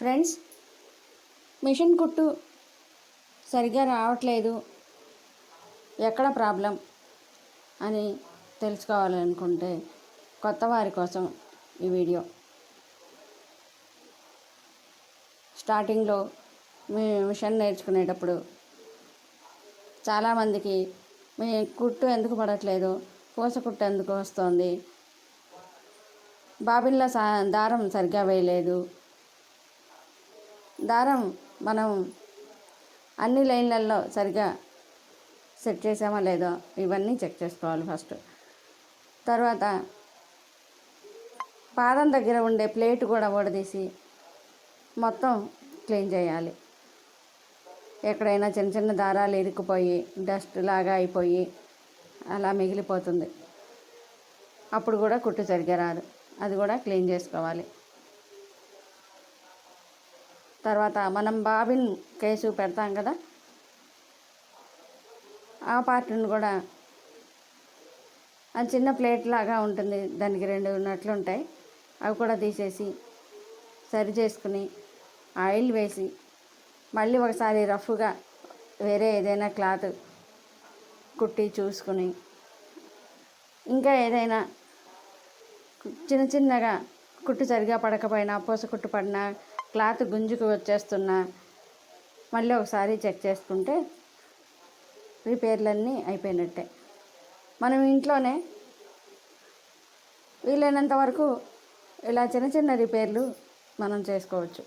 Friends machine కుట్టు సరిగ్గా రావట్లేదు. ఎక్కడ ప్రాబ్లం అని తెలుసుకోవాలనుకుంటే కొత్త వారి కోసం ఈ వీడియో. స్టార్టింగ్లో మీ మిషన్ నేర్చుకునేటప్పుడు చాలామందికి మీ కుట్టు ఎందుకు పడట్లేదు? పూస కుట్టు ఎందుకు వస్తుంది? బాబిన్లో సా దారం సరిగ్గా వేయలేదు. దారం మనం అన్ని లైన్లలో సరిగా సెట్ చేసామా లేదో ఇవన్నీ చెక్ చేసుకోవాలి ఫస్ట్. తర్వాత పాదం దగ్గర ఉండే ప్లేట్ కూడా ఓడదీసి మొత్తం క్లీన్ చేయాలి. ఎక్కడైనా చిన్న చిన్న దారాలు ఇరుక్కుపోయి డస్ట్ లాగా అయిపోయి అలా మిగిలిపోతుంది. అప్పుడు కూడా కుట్టు సరిగ్గా రాదు. అది కూడా క్లీన్ చేసుకోవాలి. తర్వాత మనం బాబిన్ కేసు పెడతాం కదా? ఆ పార్ట్ని కూడా అది చిన్న ప్లేట్ లాగా ఉంటుంది. దానికి రెండు నట్లు ఉంటాయి. అవి కూడా తీసేసి సరి చేసుకుని ఆయిల్ వేసి మళ్ళీ ఒకసారి రఫ్గా వేరే ఏదైనా క్లాత్ కుట్టి చూసుకుని ఇంకా ఏదైనా చిన్న చిన్నగా కుట్టు సరిగా పడకపోయినా పూస కుట్టు పడినా క్లాత్ గుంజుకు వచ్చేస్తున్నా. మళ్ళీ ఒకసారి చెక్ చేసుకుంటే రిపేర్లన్నీ అయిపోయినట్టే. మనం ఇంట్లోనే వీలైనంత వరకు ఇలా చిన్న చిన్న రిపేర్లు మనం చేసుకోవచ్చు.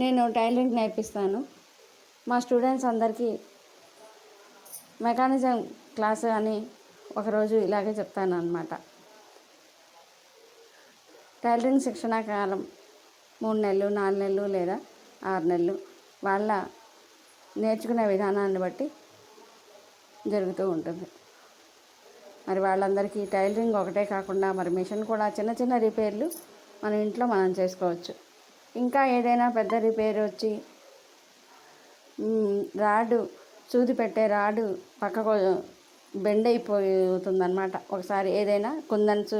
నేను టైలరింగ్ నేర్పిస్తాను. మా స్టూడెంట్స్ అందరికీ మెకానిజం క్లాస్ అని ఒకరోజు ఇలాగే చెప్తాను అనమాట టైలరింగ్ శిక్షణా కాలం మూడు నెలలు నాలుగు నెలలు లేదా ఆరు నెలలు వాళ్ళ నేర్చుకునే విధానాన్ని బట్టి జరుగుతూ ఉంటుంది. మరి వాళ్ళందరికీ టైలరింగ్ ఒకటే కాకుండా మరి మిషన్ కూడా చిన్న చిన్న రిపేర్లు మన ఇంట్లో మనం చేసుకోవచ్చు. ఇంకా ఏదైనా పెద్ద రిపేర్ వచ్చి రాడు సూది పెట్టే రాడు పక్కకు బెండ్ అయిపోతుందన్నమాట. ఒకసారి ఏదైనా కుందన్స్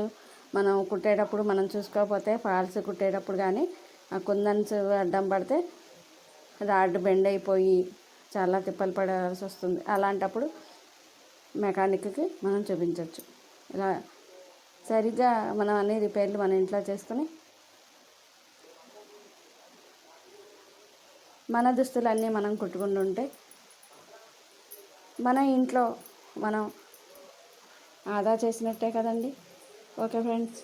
మనం కుట్టేటప్పుడు మనం చూసుకోకపోతే ఫాల్స్ కుట్టేటప్పుడు కానీ ఆ కుందన్స్ అడ్డం పడితే రాడ్ బెండ్ అయిపోయి చాలా తిప్పలు పడాల్సి వస్తుంది. అలాంటప్పుడు మెకానిక్కి మనం చూపించవచ్చు ఇలా సరిగ్గా మనం అన్ని రిపేర్లు మన ఇంట్లో చేసుకుని మన దుస్తులన్నీ మనం కుట్టుకుంటుంటే మన ఇంట్లో మనం ఆదా చేసినట్టే కదండి. Okay friends